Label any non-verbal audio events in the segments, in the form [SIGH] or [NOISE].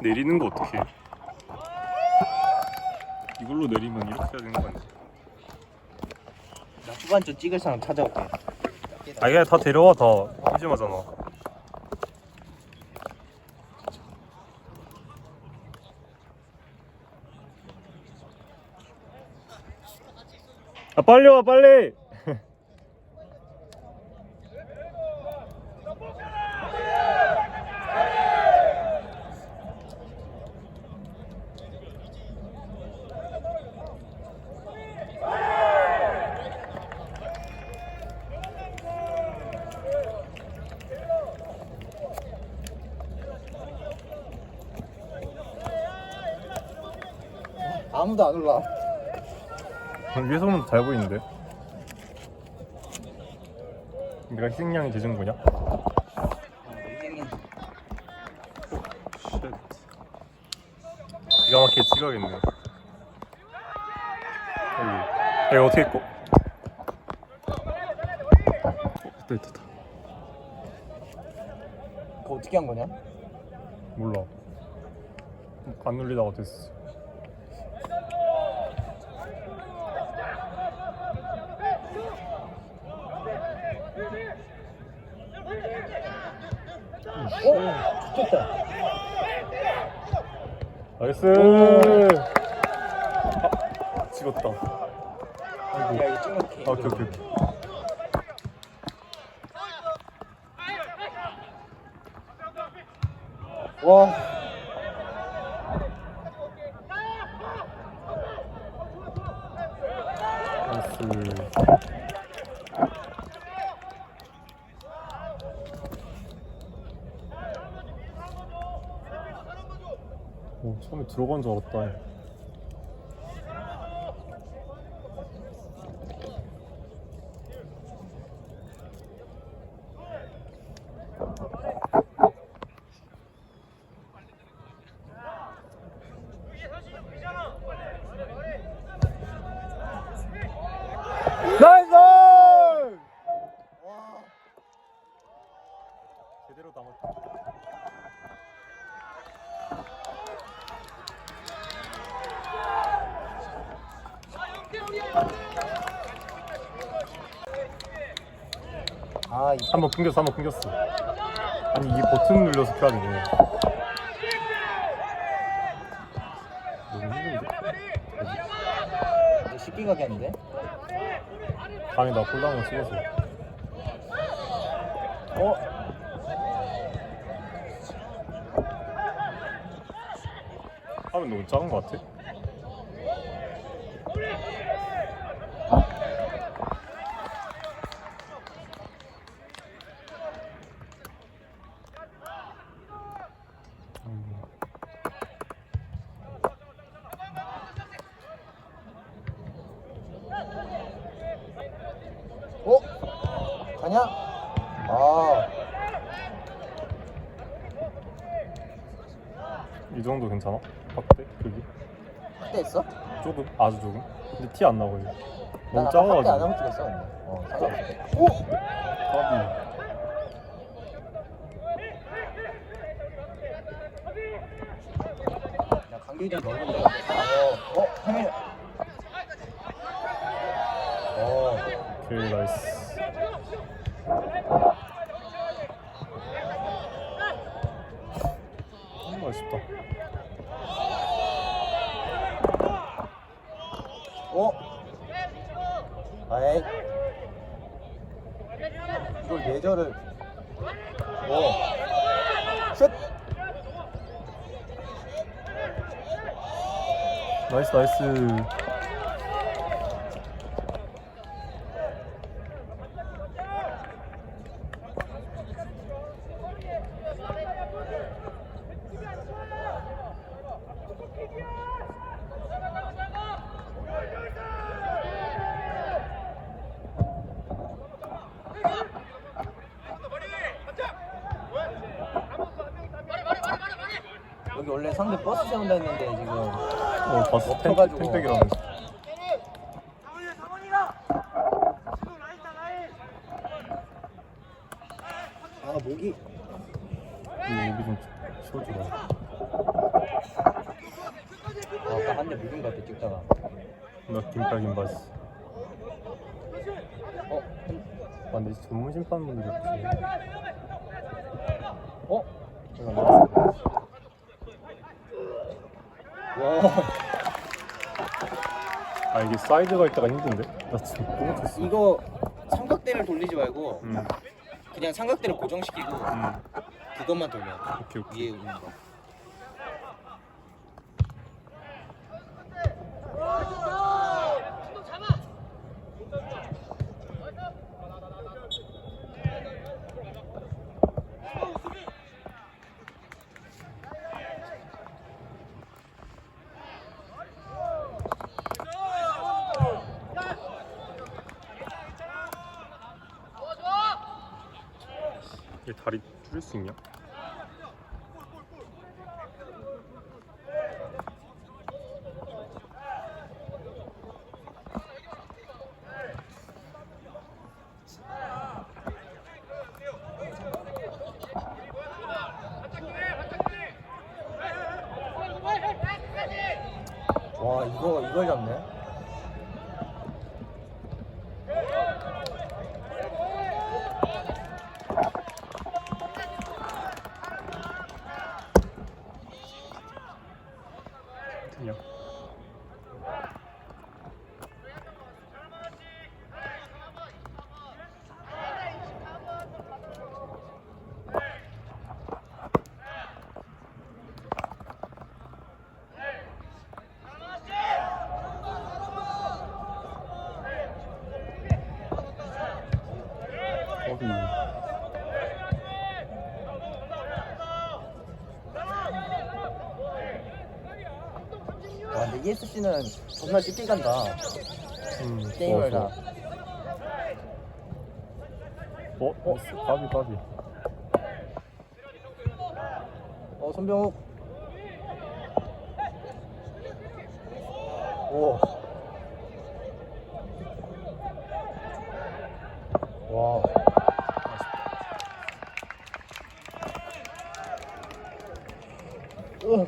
내리는 거 어떻게? 이걸로 내리면 이렇게 해야 되는 거 아니야? 나 후반전 찍을 사람 찾아올게. 아 그냥 다 데려와 다 이지마잖아. 아 빨리 와 빨리. 아무도 안 올라. 위에서는 잘 보이는데. 내가 희생양이 되준 거냐? 쉣. 기가 막히게 찍어야겠네. 여기. 야, 이거 어떻게 꺼? 어, 됐다, 됐다. 그거 어떻게 한 거냐? 몰라. 안 눌리다가 됐어. 어? 나이스. 아, 찍었다. 아이고. 야 이거 찍을게. 아, 오케이, 오케이, 오케이. 와. 나이스. 오, 처음에 들어간 줄 알았다. 한번 끊겼어, 한번 끊겼어. 아니 이 버튼 눌러서 켜야 되네. 너무 힘든데? 쉽게 가겠는데? 다음에 나 폴라만 찍어서. 어? 화면 너무 작은 것 같아? 음. 어? 가냐? 아, 이 정도 괜찮아? 확대? 크기? 확대했어? 조금? 아주 조금? 근데 티 안 나고. 난 너무 확대 안 작아가지고 하고 찍었어. 어, 상관없어. 오! 까비 야, 간격이 좀 넓은데. 어, 어, 형이. 어, 오케이 나이스 정말 아쉽다 어? 아이. 이걸 예절을. 어. 슛! 나이스 나이스 여기 원래 상대 버스 세운다 했는데 지금 어 봤어 탱, 엎어가지고. 탱백이라면서 아 목이 이거 여기 좀 치워주라. 아, 아까 한대 물린 것 같아 찍다가 나 김빨긴 바지. 어? 아, 근데 전문 심판분들이 없지. 어? 내가 나왔어. 와 아, 이게 사이드가 있다가 힘든데? 나 지금 너무 쳤어. 이거 삼각대를 돌리지 말고 음, 그냥 삼각대를 고정시키고 음. 그것만 돌려 오케이, 오케이. 위에 있는 거 얘 줄일 수 있냐? 와 이거 이걸 잡네 그냥. 어디? 와 ESC는 정말 쉽게 간다 음, 게임을 좋아, 다 좋아. 어? 어? 까비 까비 어 손병욱 오. 와. 으.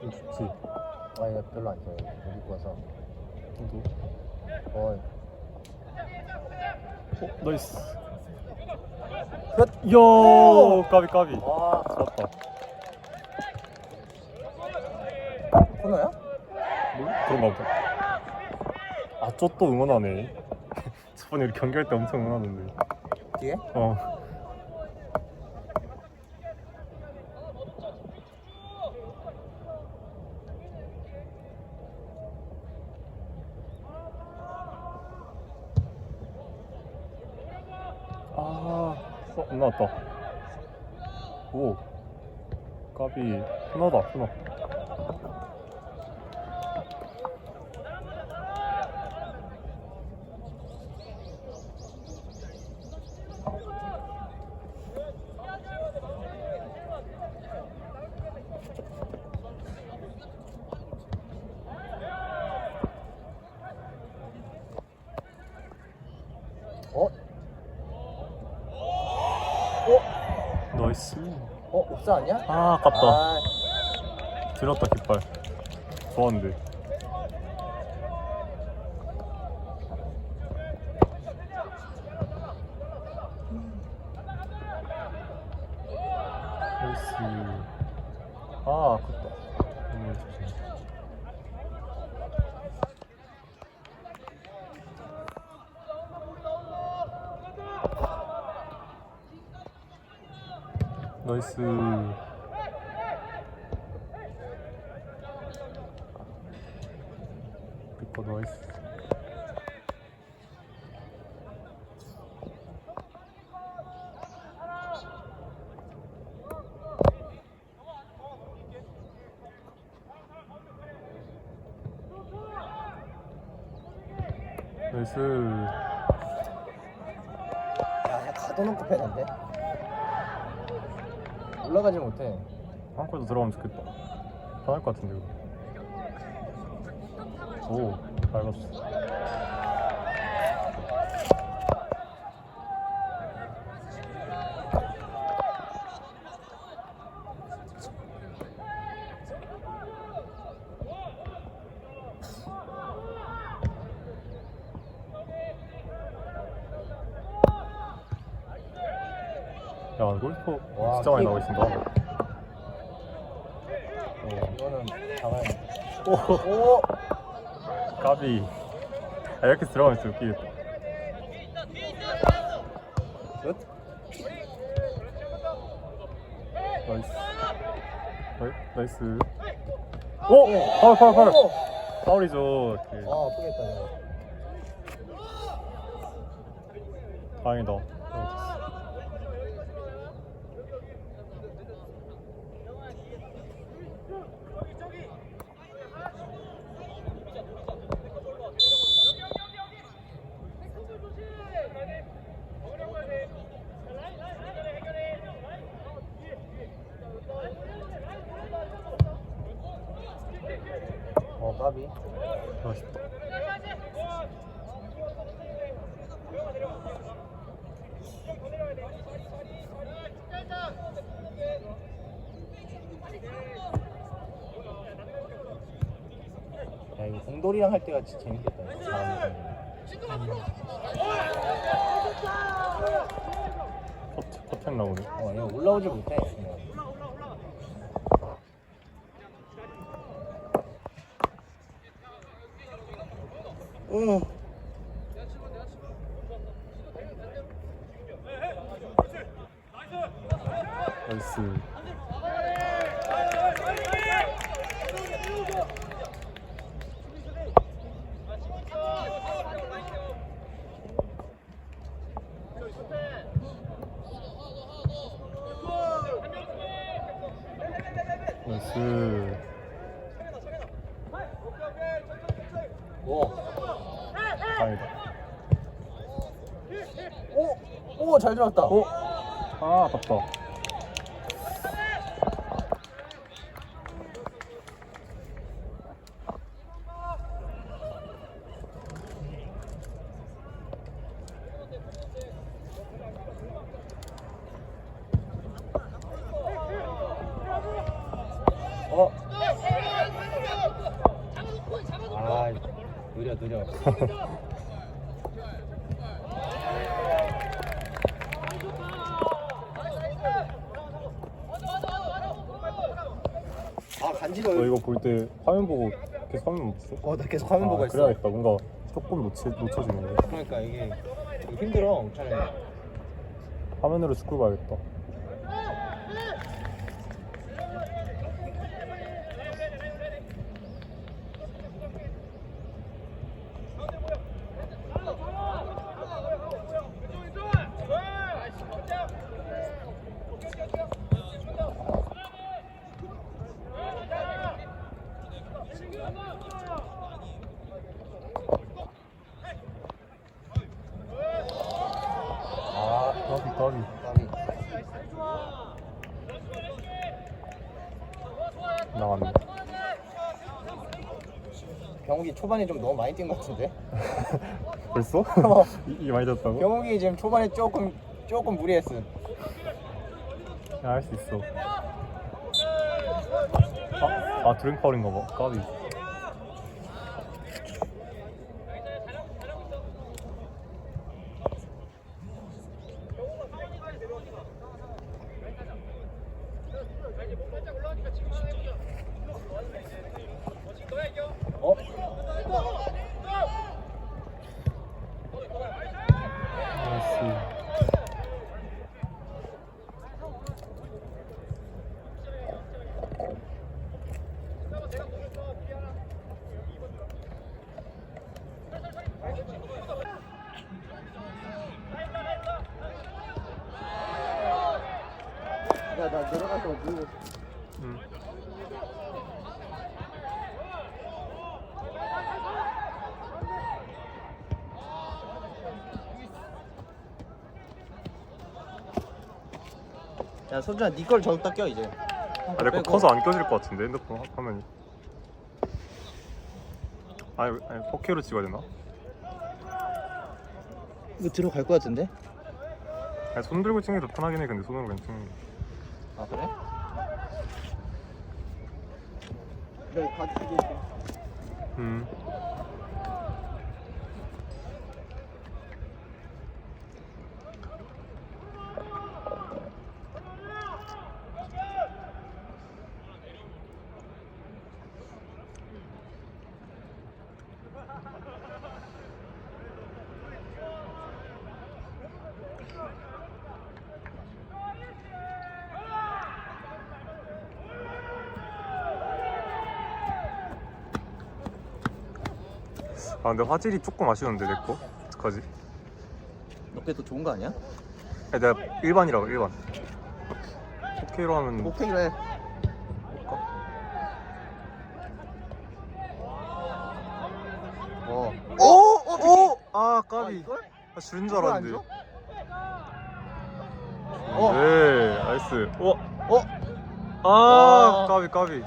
좀 좋지 아 이거 별로 안 좋아요. 못 입고 와서. 너도 어. 어? 나이스 끝. 이 야 까비 까비 와. 좋았다 코너야? 뭐? 그런가 보다 아저 또 응원하네 [LAUGHS] 저번에 우리 경기할 때 엄청 응원하는데 뒤에? 어 아, 어, 안 나왔다. 오, 까비, 하나다, 하나. 어? 나이스. 어? 옵사 아니야? 아, 아깝다. 아, 들었다, 깃발. 좋았는데. 나이스. 아, 아깝다. 음, 조심. 나이스. 리퍼 나이스. 나이스. 야, 그냥 가둬놓고 패는데? 올라가지 못해. 한 골도 들어가면. 오, 밟았어. 야, 골키퍼 와, 진짜 많이 킥. 나오고 있습니다. 이거는 잡아야 돼. 오, 오! 까비. 아, 이렇게 들어가면 진짜 웃기겠다. 굿. 나이스. 나이, 나이스. 오! 파울, 파울, 파울. 오! 파울이죠. 그, 아, 아프겠다. 다행이다. 어, 까비. 맛있다. 공돌이랑 할 때가 진짜 재밌겠다. 컷템 나오네. 어, 이거 올라오지 못해. 응. 나이스. 오. 다행이다. 오! 오, 잘 들어갔다. 오! 아, 아깝다. 어. 아, 느려, 느려. [LAUGHS] 아, 너 간지러워. 이거 볼 때 화면 보고 계속 화면 봤어? 어, 나 계속 화면 보고 아, 있어. 그래야겠다. 뭔가 조금 놓치, 놓쳐지네. 그러니까 이게 이게 힘들어, 촬영. 화면으로 축구 봐야겠다. 아, 까비, 까비. 까비. 나왔네. 초반에 좀 너무 많이 뛴 것 같은데? [LAUGHS] 벌써? 이, 이 많이 졌다고? 병욱이 지금 초반에 조금 조금 무리했어. 야, 할수 있어. 아, 아 드링 파울인가 봐. 까비. 어? 나이스. 나, 나 내려 응. 야, 소준아, 니걸 저기다 껴, 이제. 아, 내거 커서 안 껴질 것 같은데 핸드폰 화- 화면이. 아니, 아니 4K로 찍어야 되나? 이거 들어갈 것 같은데? 아니, 손 들고 찍는 게 더 편하긴 해. 근데 손으로 게. 아 그래? 네 카드 두개 있어 음. 근데 화질이 조금 아쉬운데 내 거? 어떡하지? 너게 더 좋은 거 아니야? 아니, 내가 일반이라고 일반 4K로 하면 오케이로 해 어. 오! 오! 아 아, 까비 이걸? 아, 줄인 줄 이걸 안 알았는데 줘? 어. 네 나이스 오! 어? 아 와. 까비 까비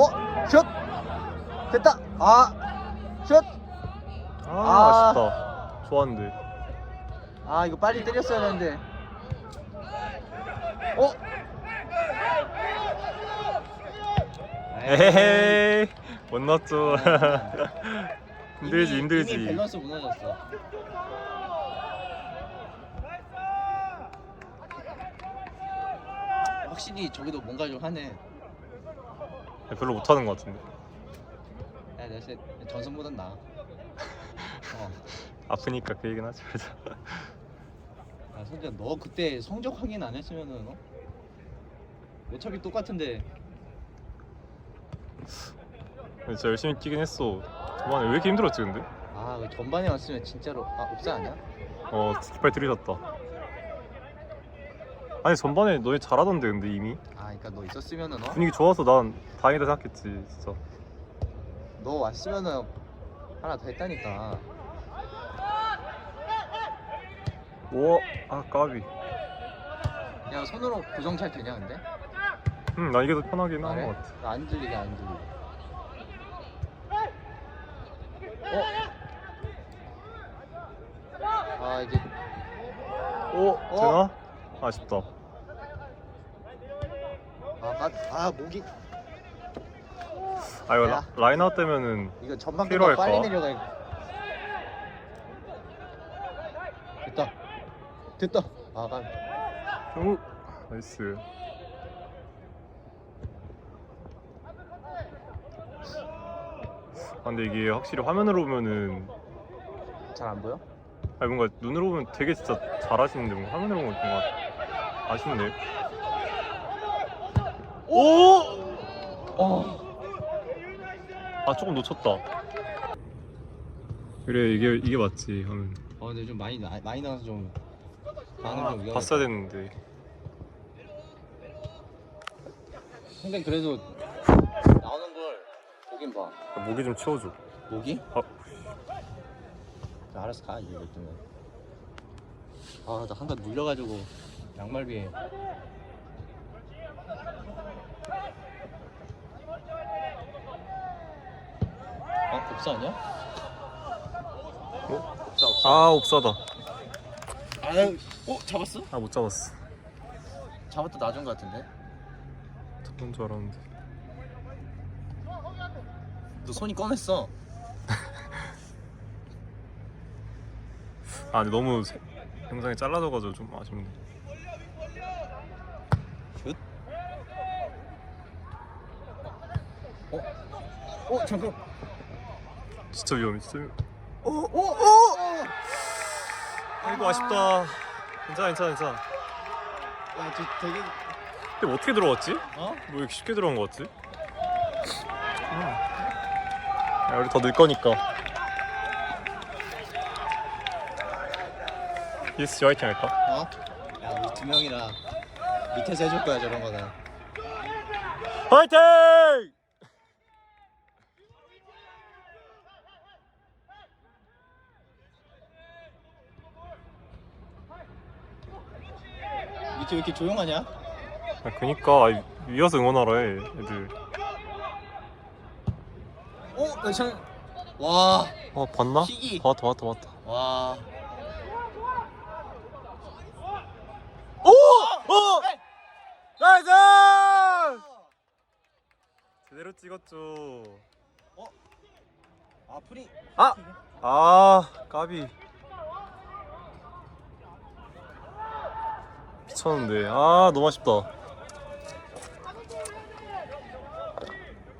어? 슛! 됐다! 아! 슛! 아, 아. 아 쉽다 좋았는데 아 이거 빨리 때렸어야 되는데 어? 에헤이 못 넣었죠 힘들지 이미- 힘들지 이미 밸런스 무너졌어 확실히 저기도 뭔가 좀 하네 별로 못하는 것 같은데 야 내가 진짜 전성보단 나아 어. 아프니까 그 얘기는 하지 말자 아 선재야 너 그때 성적 확인 안 했으면은 어? 어차피 똑같은데 진짜 열심히 뛰긴 했어 저번에 왜 이렇게 힘들었지 근데? 아그 전반에 왔으면 진짜로 아 옵사 아니야? 어 깃발 들이셨다 아니 전반에 너네 잘하던데 근데 이미 아 그니까 너 있었으면은 어? 분위기 좋아서 난 다행이다 생각했지 진짜 너 왔으면은 하나 더 했다니까 오 아 까비 야 손으로 고정 잘 되냐 근데? 응 나 이게 더 편하긴 한 그래? 것 같아 나안 들리게 안 들리게 어? 아 이제 오 어? 되나? 아쉽다 아, 아, 아 목이 아 이거 야. 라, 라인아웃 되면은 이거 전방 필요할까? 빨리 내려가 됐다 됐다 아 가. 오 나이스 아 근데 이게 확실히 화면으로 보면은 잘안 보여? 아니 뭔가 눈으로 보면 되게 진짜 잘하시는데 뭔가 화면으로 보면 뭔가 아쉽네 오! 어. 아 조금 놓쳤다 그래 이게 이게 맞지 하면 어 근데 좀 많이 나, 많이 나와서 좀 반응 좀 위험해. 봤어야 됐는데 근데 그래도 나오는 걸 보긴 봐. 아, 목이 좀 치워줘 목이? 아. 자, 알았어 가 이제 이쯤에. 아나 한칸 눌려가지고 양말 위에. 어 없어 아니야? 어? 없어 없어. 아 옵사다 아유, 어 잡았어? 아 못 잡았어 잡았다 놔준 것 같은데. 잡은 줄 알았는데 너 손이 꺼냈어. [LAUGHS] 아 근데 너무 세- 영상이 잘라져가지고 좀 아쉽네 슛. 어? 어 잠깐. 진짜 위험해 진짜 위험해 오, 오, 오! 아이고 아쉽다 괜찮아 괜찮아 괜찮아 야, 저 되게 근데 어떻게 들어갔지? 어? 뭐 이렇게 쉽게 들어간 것 같지? 야, 우리 더 늘 거니까 ESG 화이팅 할까? 어? 야, 우리 두 명이라 밑에서 해줄 거야 저런 거는. 화이팅! 왜 이렇게 조용하냐? 아, 그니까 아이, 위에서 응원하라 해 애들 어? 나 참... 와... 어 봤나? 희귀. 봤다 봤다 봤다 와... 오! 오! 나이스! 제대로 찍었죠 아 프리... 아! 아 까비 미쳤는데. 아 너무 아쉽다.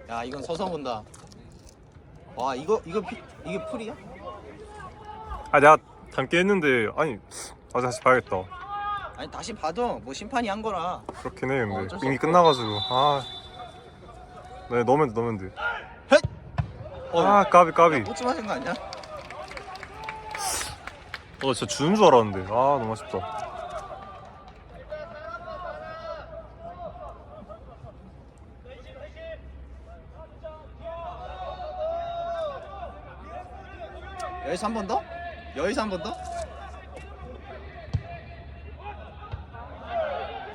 야 이건 서서 본다. 와 이거 이거 피, 이게 풀이야? 아 내가 담게 했는데 아니 아 다시 봐야겠다. 아니 다시 봐도 뭐 심판이 한 거라. 그렇긴 해 어, 근데. 어쩔 수 이미 없어. 끝나가지고. 아. 네, 넣으면 돼 넣으면 돼. 어, 아 까비 까비. 꼬치 맞은 거 아니야? 어 진짜 주는 줄 알았는데. 아 너무 아쉽다 여기서 한 번 더? 여기서 한 번 더?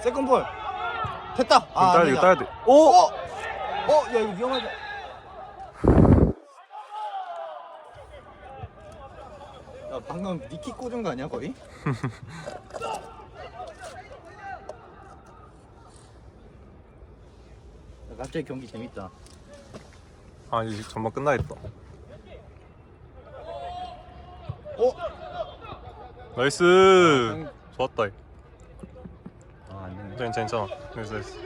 세컨볼 됐다 아 따야 돼 이거 아니다. 따야 돼 오! 어? 어? 야 이거 위험하다 야 방금 니키 꽂은 거 아니야 거의? [LAUGHS] 야, 갑자기 경기 재밌다 아 이제 전반 끝나겠다 어? 나이스. 좋았다. 아 안 되네. 괜찮아 괜찮아. 나이스 나이스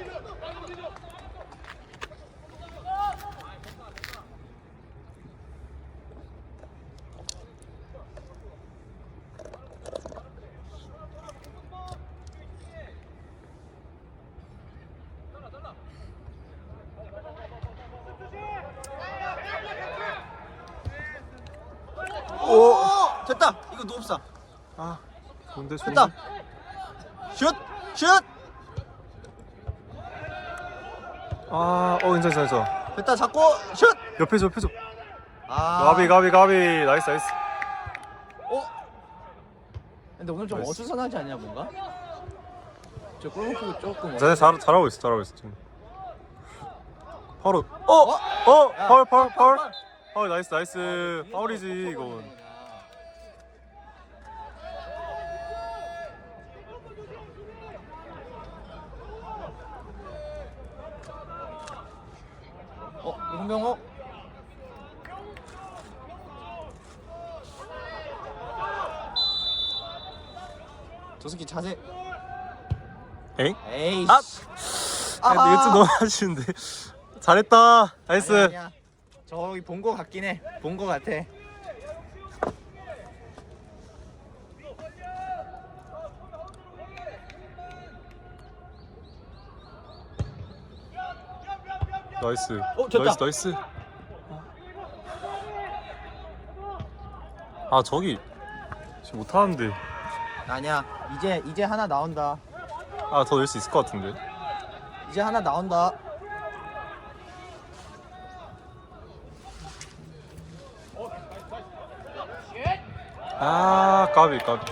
오! 됐다 이거 노업사 아 좋은데 좋은데 됐다 슛! 슛! 아 어 괜찮아 괜찮아 됐다 잡고 슛! 옆에 줘 옆에 줘 아 가비 가비 가비 나이스 나이스 어? 근데 오늘 좀 나이스. 어수선하지 않냐 뭔가? 저 골목도 조금 잘, 잘, 잘하고 있어 잘하고 있어 지금 파울 어! 어? 어! 야, 파울 파울 파울 파울. 파울 나이스 나이스 파울이지 이건 어? 홍병호? 저 새끼 자세 에잉? 에이 아! 씨. 아 근데 이거 좀 너무 아쉬운데 [LAUGHS] 잘했다 나이스 아니야, 아니야. 저기 본 거 같긴 해 본 거 같아 나이스 어, 됐다. 나이스 나이스 아 저기 지금 못 하는데 아니야 이제 이제 하나 나온다. 아더낼수 있을 것 같은데? 이제 하나 나온다. 아 까비 까비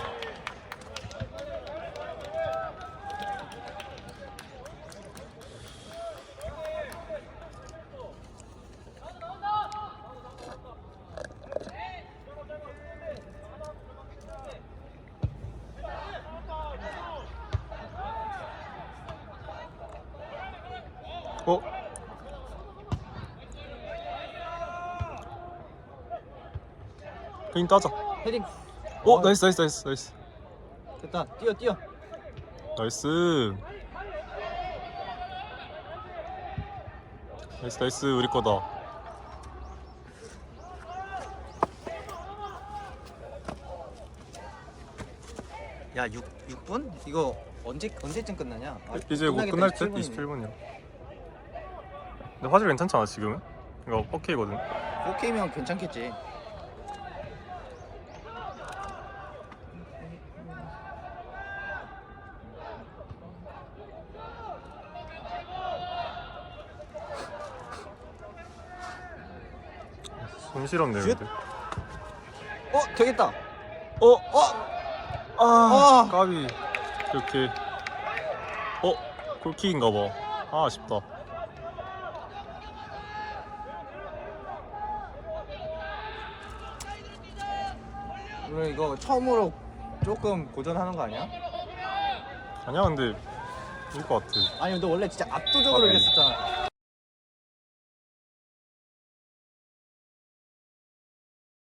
그림 따자. 헤딩. 어 어. 나이스 나이스 나이스 나이스. 됐다. 뛰어 뛰어. 나이스. 나이스 나이스. 우리 거다. 야 6, 6분? 이거 언제 언제쯤 끝나냐? 아, 이제 곧 끝날 듯 27분 이네. 27분이요. 근데 화질 괜찮잖아 지금은? 이거 4K거든. 4K면 괜찮겠지. 손실없네 슛. 근데 어 되겠다. 어? 어아 어. 까비 이렇게 어? 골킥인가 봐. 아, 아쉽다. 오늘 이거 처음으로 조금 고전하는 거 아니야? 아니야, 근데 이길 것 같아. 아니 근데 원래 진짜 압도적으로 아, 네. 이겼었잖아